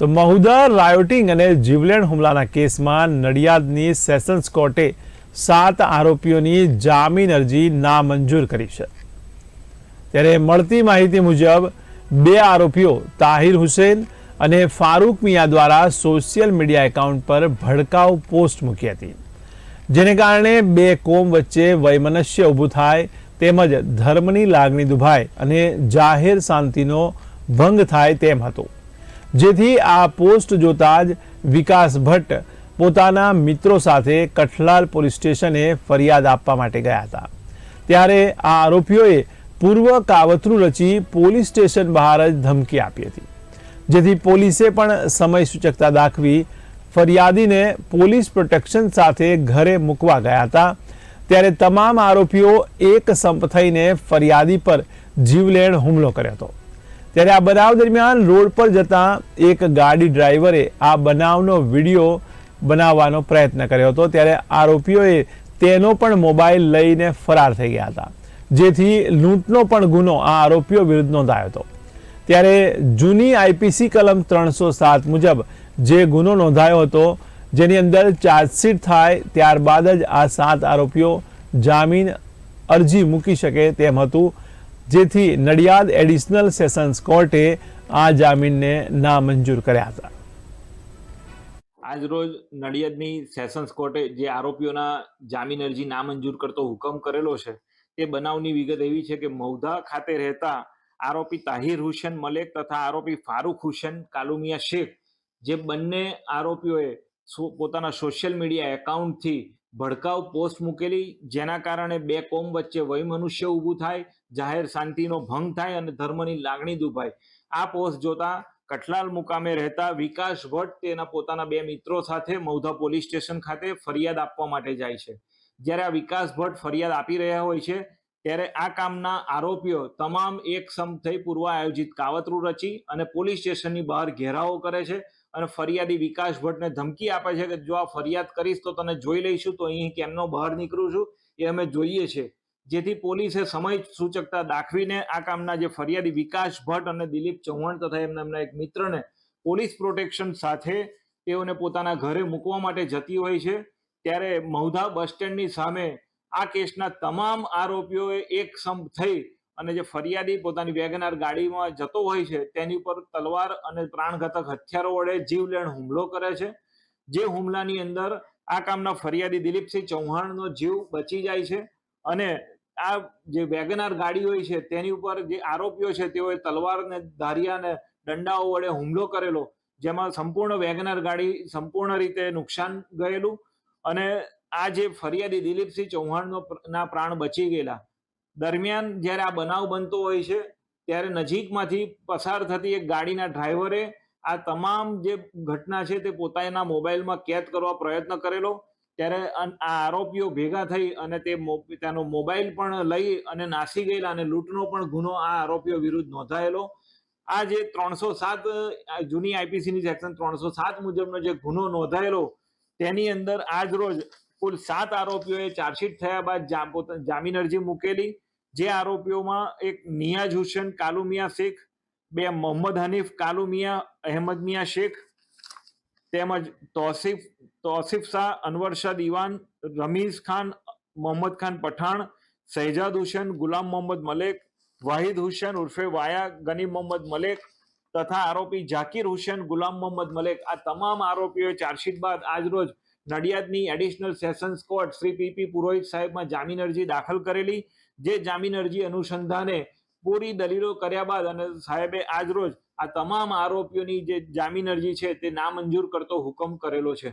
તો મહુદર રાયોટિંગ અને જીવલેણ હુમલાના કેસમાં નડિયાદની સેશન્સ કોર્ટે સાત આરોપીઓની જામીન અરજી નામંજૂર કરી છે. ત્યારે મળતી માહિતી મુજબ, બે આરોપીઓ તાહિર હુસેન અને ફારૂક મિયા દ્વારા સોશિયલ મીડિયા એકાઉન્ટ પર ભડકાઉ પોસ્ટ મૂકી હતી. જેને કારણે બે કોમ વચ્ચે વૈમનસ્ય ઊભું થાય, તેમજ ધર્મની લાગણી દુભાય અને જાહેર શાંતિનો ભંગ થાય તેમ હતું. જેથી આ પોસ્ટ જોતા જ વિકાસ ભટ્ટ પોતાના મિત્રો સાથે કઠલાલ પોલીસ સ્ટેશને ફરિયાદ આપવા માટે ગયા હતા. ત્યારે આ આરોપીઓએ પૂર્વ કાવતરું રચી પોલીસ સ્ટેશન બહાર જ ધમકી આપી હતી. જેથી પોલીસે પણ સમય સૂચકતા દાખવી ફરિયાદીને પોલીસ પ્રોટેક્શન સાથે ઘરે મૂકવા ગયા હતા. ત્યારે તમામ આરોપીઓ એક સંપ થઈને ફરિયાદી પર જીવલેણ હુમલો કર્યો હતો. ત્યારે આ બનાવ દરમિયાન રોડ પર જતા એક ગાડી ડ્રાઈવરે આ બનાવનો વીડિયો બનાવવાનો પ્રયત્ન કર્યો હતો. ત્યારે આરોપીઓએ તેનો પણ મોબાઈલ લઈને ફરાર થઈ ગયા હતા. જેથી લૂંટનો પણ ગુનો આ આરોપીઓ વિરુદ્ધ નોંધાયો હતો. ત્યારે જૂની આઈપીસી કલમ ત્રણસો સાત મુજબ જે ગુનો નોંધાયો હતો, જેની અંદર ચાર્જશીટ થાય ત્યારબાદ જ આ સાત આરોપીઓ જામીન અરજી મૂકી શકે તેમ હતું. જેથી નડિયાદ એડિશનલ સેશન્સ કોર્ટે આ જામીનને નામંજૂર કર્યા હતા. આજ રોજ નડિયાદની સેશન્સ કોર્ટે જે આરોપીઓના જામીન અરજી નામંજૂર કરતો હુકમ કરેલો છે, તે બનાવની વિગત એવી છે કે મૌધા ખાતે રહેતા આરોપી તાહિર હુસેન મલેક તથા આરોપી ફારૂક હુસેન કાલુમિયા શેખ, જે બંને આરોપીઓએ પોતાના સોશિયલ મીડિયા એકાઉન્ટથી ભડકાઉ પોસ્ટ મૂકેલી, જેના કારણે બે કોમ વચ્ચે વયમનુષ્ય ઊભું થાય, જાહેર શાંતિનો ભંગ થાય અને ધર્મની લાગણી દુભાય. આ પોસ્ટ જોતા કઠલાલ મુકામે રહેતા વિકાસ ભટ્ટ તેના પોતાના બે મિત્રો સાથે મૌધા પોલીસ સ્ટેશન ખાતે ફરિયાદ આપવા માટે જાય છે. જ્યારે આ વિકાસ ભટ્ટ ફરિયાદ આપી રહ્યા હોય છે, ત્યારે આ કામના આરોપીઓ તમામ એક સમ થઈ પૂર્વ આયોજિત કાવતરું રચી અને પોલીસ સ્ટેશનની બહાર ઘેરાવો કરે છે અને ફરિયાદી વિકાસ ભટ્ટને ધમકી આપે છે કે જો આ ફરિયાદ કરીશ તો તને જોઈ લઈશું, તો અહીં કેમનો બહાર નીકળું છું, એ અમે જોઈએ છે. જેથી પોલીસે સમય સૂચકતા દાખવીને આ કામના જે ફરિયાદી વિકાસ ભટ્ટ અને દિલીપ ચૌહાણ તથા એમના એમના એક મિત્રને પોલીસ પ્રોટેક્શન સાથે તેઓને પોતાના ઘરે મૂકવા માટે જતી હોય છે. ત્યારે મૌધા બસ સ્ટેન્ડની સામે આ કેસના તમામ આરોપીઓએ એક સંપ થઈ અને જે ફરિયાદી પોતાની વેગનાર ગાડીમાં જતો હોય છે, તેની ઉપર તલવાર અને પ્રાણઘાતક હથિયારો વડે જીવલેણ હુમલો કરે છે. જે હુમલાની અંદર આ કામના ફરિયાદી દિલીપસિંહ ચૌહાણનો જીવ બચી જાય છે અને આ જે વેગનાર ગાડી હોય છે, તેની ઉપર જે આરોપીઓ છે, તેઓએ તલવારને ધારિયાને દંડાઓ વડે હુમલો કરેલો, જેમાં સંપૂર્ણ વેગનાર ગાડી સંપૂર્ણ રીતે નુકસાન ગયેલું અને આ જે ફરિયાદી દિલીપસિંહ ચૌહાણનો ના પ્રાણ બચી ગયેલા. દરમિયાન જ્યારે આ બનાવ બનતો હોય છે, ત્યારે નજીકમાંથી પસાર થતી એક ગાડીના ડ્રાઈવરે આ તમામ જે ઘટના છે તે પોતાના મોબાઈલમાં કેદ કરવા પ્રયત્ન કરેલો. ત્યારે આ આરોપીઓ ભેગા થઈ અને તે તેનો મોબાઈલ પણ લઈ અને નાસી ગયેલા અને લૂંટનો પણ ગુનો આ આરોપીઓ વિરુદ્ધ નોંધાયેલો. આ જે ત્રણસો સાત જૂની આઈપીસીની સેક્શન ત્રણસો સાત મુજબનો જે ગુનો નોંધાયેલો, તેની અંદર આજ રોજ કુલ સાત આરોપીઓએ ચાર્જશીટ થયા બાદ જામીન અરજી મૂકેલી, જે આરોપીઓમાં એક નિયાજ હુસેન કાલુમિયા શેખ, બે મોહમ્મદ હનીફ કાલુમિયા અહેમદ મિયા શેખ, તેમજ તોસીફ તોસીફ શાહ, અનવર શાહ દિવાન, રમીઝ ખાન, મોહમ્મદ ખાન પઠાણ, શહેજાદ હુસેન, ગુલામ મોહમ્મદ મલેક, વાહિદ હુસેન ઉર્ફે વાયા ગનીમ મોહમ્મદ મલેક તથા આરોપી જાકીર હુસેન, ગુલામ મોહમ્મદ મલેક. આ તમામ આરોપીઓએ ચાર્જશીટ બાદ આજરોજ નડિયાદની additional sessions court Shri PP Purohit સાહેબમાં જામીન અરજી દાખલ કરેલી, જે જામીન અરજી અનુસંધાને પૂરી દલીલો કર્યા બાદ અને સાહેબે આજરોજ આ તમામ આરોપીઓની જે જામીન અરજી છે તે નામંજૂર કરતો હુકમ કરેલો છે.